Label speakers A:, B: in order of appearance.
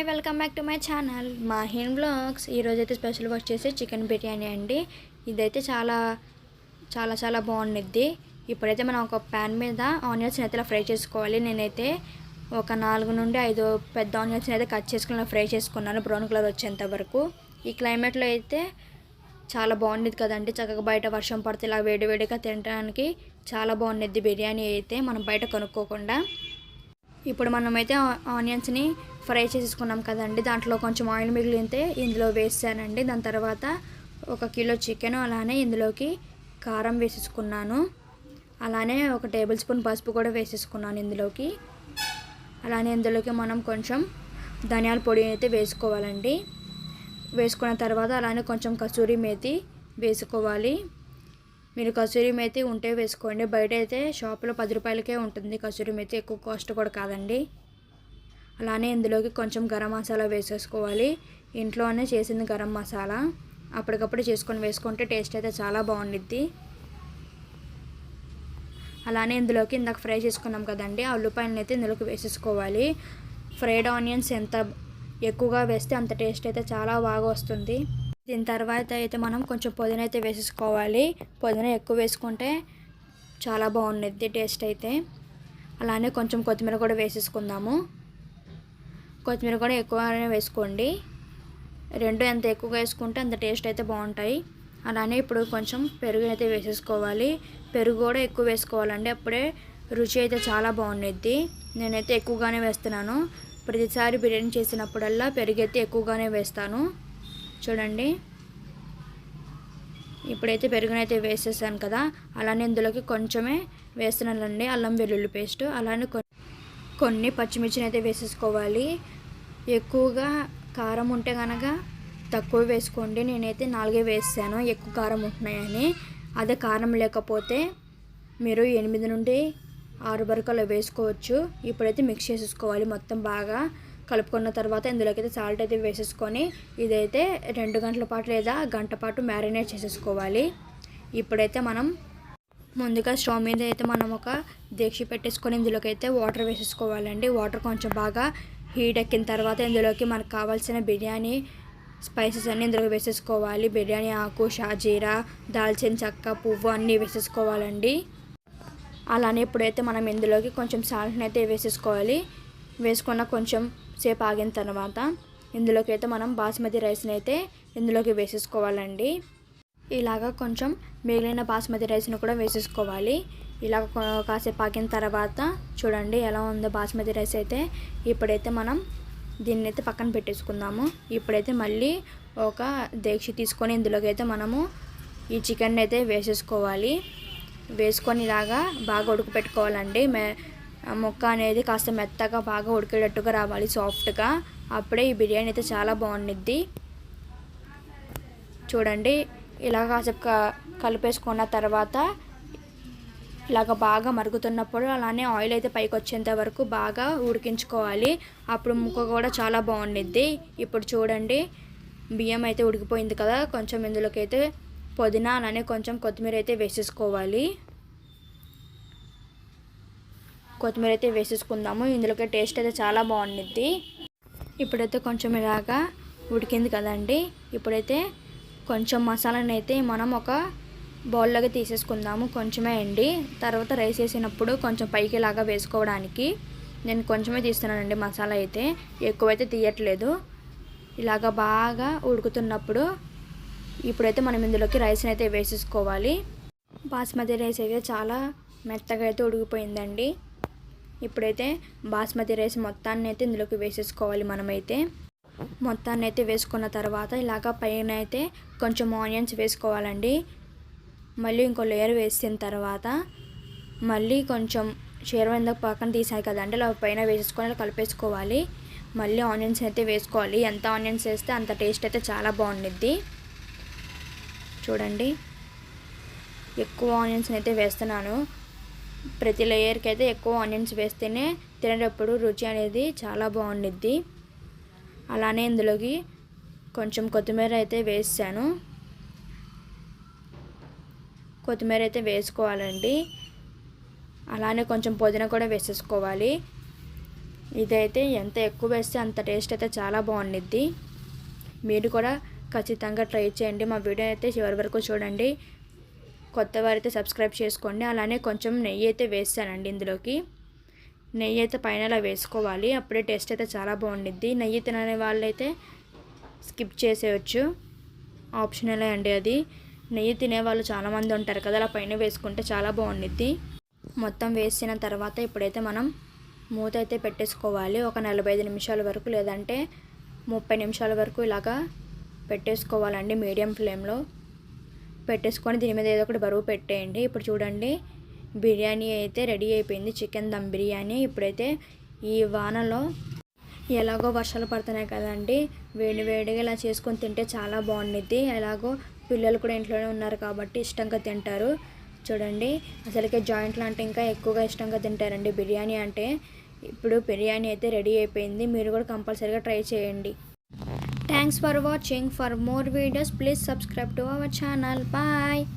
A: Hi welcome back to my channel. మా హిన్ blogs ఈరోజు అయితే స్పెషల్ వచ్చేసి చికెన్ బిర్యానీ అండి. ఇదైతే చాలా చాలా చాలా బాగుండిద్ది. ఇప్పుడైతే మనం ఒక ప్యాన్ మీద ఆనియన్స్ అయితే ఇలా ఫ్రై చేసుకోవాలి. నేనైతే ఒక నాలుగు నుండి ఐదు పెద్ద ఆనియన్స్ అయితే కట్ చేసుకుని ఫ్రై చేసుకున్నాను బ్రౌన్ కలర్ వచ్చేంత వరకు. ఈ క్లైమేట్లో అయితే చాలా బాగుండేది కదండి. చక్కగా బయట వర్షం పడితే ఇలా వేడివేడిగా తినడానికి చాలా బాగుండేది బిర్యానీ అయితే. మనం బయట కొనుక్కోకుండా. ఇప్పుడు మనమైతే ఆనియన్స్ని ఫ్రై చేసుకున్నాం కదండి. దాంట్లో కొంచెం ఆయిల్ మిగిలితే ఇందులో వేసానండి. దాని తర్వాత ఒక కిలో చికెన్ అలానే ఇందులోకి కారం వేసేసుకున్నాను. అలానే ఒక టేబుల్ స్పూన్ పసుపు కూడా వేసేసుకున్నాను ఇందులోకి. అలానే ఇందులోకి మనం కొంచెం ధనియాల పొడి అయితే వేసుకోవాలండి. వేసుకున్న తర్వాత అలానే కొంచెం కసూరి మేతి వేసుకోవాలి. మీరు కసూరి మేతి ఉంటే వేసుకోండి. బయట అయితే షాపులో పది రూపాయలకే ఉంటుంది. కసూరి మేతి ఎక్కువ కాస్ట్ కూడా కాదండి. అలానే ఇందులోకి కొంచెం గరం మసాలా వేసేసుకోవాలి. ఇంట్లోనే చేసింది గరం మసాలా. అప్పటికప్పుడు చేసుకొని వేసుకుంటే టేస్ట్ అయితే చాలా బాగుండిద్ది. అలానే ఇందులోకి ఇందాక ఫ్రై చేసుకున్నాం కదండి. ఆ ఉల్లిపాయలను అయితే ఇందులోకి వేసేసుకోవాలి. ఫ్రైడ్ ఆనియన్స్ ఎంత ఎక్కువగా వేస్తే అంత టేస్ట్ అయితే చాలా బాగా వస్తుంది. దీని తర్వాత అయితే మనం కొంచెం పుదీనా అయితే వేసేసుకోవాలి. పుదీనా ఎక్కువ వేసుకుంటే చాలా బాగుండిద్ది టేస్ట్ అయితే. అలానే కొంచెం కొత్తిమీర కూడా వేసేసుకుందాము. కొత్తిమీర కూడా ఎక్కువగానే వేసుకోండి. రెండు ఎంత ఎక్కువగా వేసుకుంటే అంత టేస్ట్ అయితే బాగుంటాయి. అలానే ఇప్పుడు కొంచెం పెరుగు అయితే వేసేసుకోవాలి. పెరుగు కూడా ఎక్కువ వేసుకోవాలండి. అప్పుడే రుచి అయితే చాలా బాగుండిద్ది. నేనైతే ఎక్కువగానే వేస్తున్నాను. ప్రతిసారి బిర్యానీ చేసినప్పుడల్లా పెరుగు అయితే ఎక్కువగానే వేస్తాను. చూడండి. ఇప్పుడైతే పెరుగునైతే వేసేసాను కదా అలానే ఇందులోకి కొంచెమే వేస్తున్నానండి అల్లం వెల్లుల్లి పేస్ట్ అలానే కొన్ని పచ్చిమిర్చిని అయితే వేసేసుకోవాలి. ఎక్కువగా కారం ఉంటే కనుక తక్కువ వేసుకోండి. నేనైతే నాలుగే వేసాను ఎక్కువ కారం ఉంటున్నాయని. అదే కారం లేకపోతే మీరు ఎనిమిది నుండి ఆరు వరకు అలా వేసుకోవచ్చు. ఇప్పుడైతే మిక్స్ చేసేసుకోవాలి మొత్తం బాగా. కలుపుకున్న తర్వాత ఇందులోకి అయితే సాల్ట్ అయితే వేసేసుకొని ఇదైతే రెండు గంటల పాటు లేదా గంట పాటు మ్యారినేట్ చేసేసుకోవాలి. ఇప్పుడైతే మనం ముందుగా స్టవ్ మీద అయితే మనం ఒక దీక్ష పెట్టేసుకొని ఇందులోకి అయితే వాటర్ వేసేసుకోవాలండి. వాటర్ కొంచెం బాగా హీట్ ఎక్కిన తర్వాత ఇందులోకి మనకు కావాల్సిన బిర్యానీ స్పైసెస్ అన్నీ ఇందులో వేసేసుకోవాలి. బిర్యానీ ఆకు షాజీరా దాల్చిన చెక్క పువ్వు అన్నీ వేసేసుకోవాలండి. అలానే ఇప్పుడైతే మనం ఇందులోకి కొంచెం సాల్ట్ని అయితే వేసేసుకోవాలి. వేసుకున్న కొంచెం సేపు ఆగిన తర్వాత ఇందులోకి అయితే మనం బాస్మతి రైస్ని అయితే ఇందులోకి వేసేసుకోవాలండి. ఇలాగ కొంచెం మిగిలిన బాస్మతి రైస్ని కూడా వేసేసుకోవాలి. ఇలాగ కాసేపు ఆగిన తర్వాత చూడండి ఎలా ఉందో బాస్మతి రైస్ అయితే ఇప్పుడైతే మనం దీన్ని అయితే పక్కన పెట్టేసుకుందాము. ఇప్పుడైతే మళ్ళీ ఒక దీక్ష తీసుకొని ఇందులోకి అయితే మనము ఈ చికెన్ అయితే వేసేసుకోవాలి. వేసుకొని ఇలాగా బాగా ఉడకపెట్టుకోవాలండి. మే ముక్క అనేది కాస్త మెత్తగా బాగా ఉడికేటట్టుగా రావాలి సాఫ్ట్గా అప్పుడే ఈ బిర్యానీ అయితే చాలా బాగుండిద్ది. చూడండి ఇలా కాసేపు కలిపేసుకున్న తర్వాత ఇలాగ బాగా మరుగుతున్నప్పుడు అలానే ఆయిల్ అయితే పైకి వచ్చేంత వరకు బాగా ఉడికించుకోవాలి. అప్పుడు ముక్క కూడా చాలా బాగుండిద్ది. ఇప్పుడు చూడండి బియ్యం అయితే ఉడికిపోయింది కదా కొంచెం ఇందులోకి అయితే పుదీనా అలానే కొంచెం కొత్తిమీర అయితే వేసేసుకోవాలి. కొత్తిమీర అయితే వేసేసుకుందాము. ఇందులోకి టేస్ట్ అయితే చాలా బాగుండిద్ది. ఇప్పుడైతే కొంచెం ఇలాగా ఉడికింది కదండి. ఇప్పుడైతే కొంచెం మసాలాని అయితే మనం ఒక బౌల్లాగా తీసేసుకుందాము. కొంచెమే అండి. తర్వాత రైస్ వేసినప్పుడు కొంచెం పైకి ఇలాగా వేసుకోవడానికి. నేను కొంచెమే తీస్తున్నానండి మసాలా అయితే. ఎక్కువైతే తీయట్లేదు. ఇలాగ బాగా ఉడుకుతున్నప్పుడు ఇప్పుడైతే మనం ఇందులోకి రైస్ని అయితే వేసేసుకోవాలి. బాస్మతి రైస్ అయితే చాలా మెత్తగా అయితే ఉడికిపోయిందండి. ఇప్పుడైతే బాస్మతి రైస్ మొత్తాన్ని అయితే ఇందులోకి వేసేసుకోవాలి మనమైతే. మొత్తాన్ని అయితే వేసుకున్న తర్వాత ఇలాగ పైన అయితే కొంచెం ఆనియన్స్ వేసుకోవాలండి. మళ్ళీ ఇంకో లేయర్ వేసిన తర్వాత మళ్ళీ కొంచెం షేర్వంద పక్కన తీసాయి కదండి అలా పైన వేసేసుకొని కలిపేసుకోవాలి. మళ్ళీ ఆనియన్స్ అయితే వేసుకోవాలి. ఎంత ఆనియన్స్ వేస్తే అంత టేస్ట్ అయితే చాలా బాగుండిద్ది. చూడండి. ఎక్కువ ఆనియన్స్ అయితే వేస్తున్నాను. ప్రతి లేయర్కి అయితే ఎక్కువ ఆనియన్స్ వేస్తేనే తినేటప్పుడు రుచి అనేది చాలా బాగుండిద్ది. అలానే ఇందులోకి కొంచెం కొత్తిమీర అయితే వేసాను. కొత్తిమీర అయితే వేసుకోవాలండి. అలానే కొంచెం పుదీనా కూడా వేసేసుకోవాలి. ఇదైతే ఎంత ఎక్కువ వేస్తే అంత టేస్ట్ అయితే చాలా బాగుండిద్ది. మీరు కూడా ఖచ్చితంగా ట్రై చేయండి. మా వీడియో అయితే చివరి వరకు చూడండి. కొత్త వారైతే సబ్స్క్రైబ్ చేసుకోండి. అలానే కొంచెం నెయ్యి అయితే వేస్తానండి ఇందులోకి. నెయ్యి అయితే పైన అలా వేసుకోవాలి. అప్పుడే టేస్ట్ అయితే చాలా బాగుండిద్ది. నెయ్యి తినని వాళ్ళైతే స్కిప్ చేసేయచ్చు. ఆప్షనలే అండి అది. నెయ్యి తినేవాళ్ళు చాలామంది ఉంటారు కదా అలా పైన వేసుకుంటే చాలా బాగుండిద్ది. మొత్తం వేసిన తర్వాత ఇప్పుడైతే మనం మూత అయితే పెట్టేసుకోవాలి. ఒక నలభై ఐదు నిమిషాల వరకు లేదంటే ముప్పై నిమిషాల వరకు ఇలాగా పెట్టేసుకోవాలండి మీడియం ఫ్లేమ్లో. పెట్టేసుకొని దీని మీద ఏదో ఒకటి బరువు పెట్టేయండి. ఇప్పుడు చూడండి బిర్యానీ అయితే రెడీ అయిపోయింది. చికెన్ దమ్ బిర్యానీ. ఇప్పుడైతే ఈ వానలో ఎలాగో వర్షాలు పడుతున్నాయి కదండి. వేడి వేడిగా ఇలా చేసుకొని తింటే చాలా బాగుండిద్ది. ఎలాగో పిల్లలు కూడా ఇంట్లోనే ఉన్నారు కాబట్టి ఇష్టంగా తింటారు. చూడండి అసలుకే జాయింట్లు అంటే ఇంకా ఎక్కువగా ఇష్టంగా తింటారండి బిర్యానీ అంటే. ఇప్పుడు బిర్యానీ అయితే రెడీ అయిపోయింది. మీరు కూడా కంపల్సరీగా ట్రై చేయండి. Thanks for watching. For more videos, please subscribe to our channel. Bye.